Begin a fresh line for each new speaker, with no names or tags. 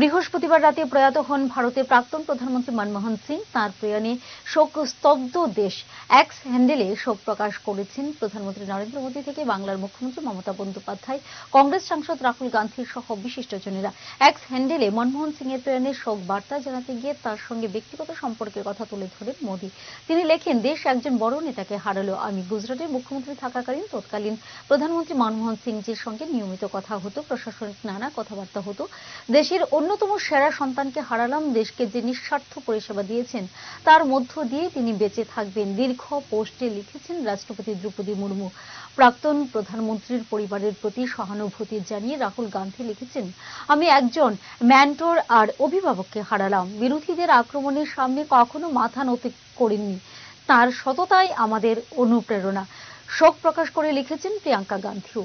বৃহস্পতিবার রাতে প্রয়াত হন ভারতের প্রাক্তন প্রধানমন্ত্রী মনমোহন সিং। তার প্রয়াণে শোক স্তব্ধ দেশ এক্স হ্যান্ডেলে শোক প্রকাশ করেছেন প্রধানমন্ত্রী নরেন্দ্র মোদী থেকে বাংলার মুখ্যমন্ত্রী মমতা বন্দ্যোপাধ্যায়, কংগ্রেস সাংসদ রাহুল গান্ধী সহ বিশিষ্টজনেরা। এক্স হ্যান্ডেলে মনমোহন সিং এর প্রয়াণে শোক বার্তা জানাতে গিয়ে তার সঙ্গে ব্যক্তিগত সম্পর্কের কথা তুলে ধরেন মোদী। তিনি লেখেন, দেশ একজন বড় নেতাকে হারালো। আমি গুজরাটের মুখ্যমন্ত্রী থাকাকালীন তৎকালীন প্রধানমন্ত্রী মনমোহন সিংজির সঙ্গে নিয়মিত কথা হতো, প্রশাসনিক নানা কথাবার্তা হতো। দেশের অন্যতম সেরা সন্তানকে হারালাম দেশকে যে নিঃস্বার্থ পরিষেবা দিয়েছেন, তার মধ্য দিয়ে তিনি বেঁচে থাকবেন, দীর্ঘ পোস্টে লিখেছেন রাষ্ট্রপতি দ্রৌপদী মুর্মু। প্রাক্তন প্রধানমন্ত্রীর পরিবারের প্রতি সহানুভূতি জানিয়ে রাহুল গান্ধী লিখেছেন, আমি একজন ম্যান্টর আর অভিভাবককে হারালাম। বিরোধীদের আক্রমণের সামনে কখনো মাথা নত করেননি তার সততাই আমাদের অনুপ্রেরণা। শোক প্রকাশ করে লিখেছেন প্রিয়াঙ্কা গান্ধীও।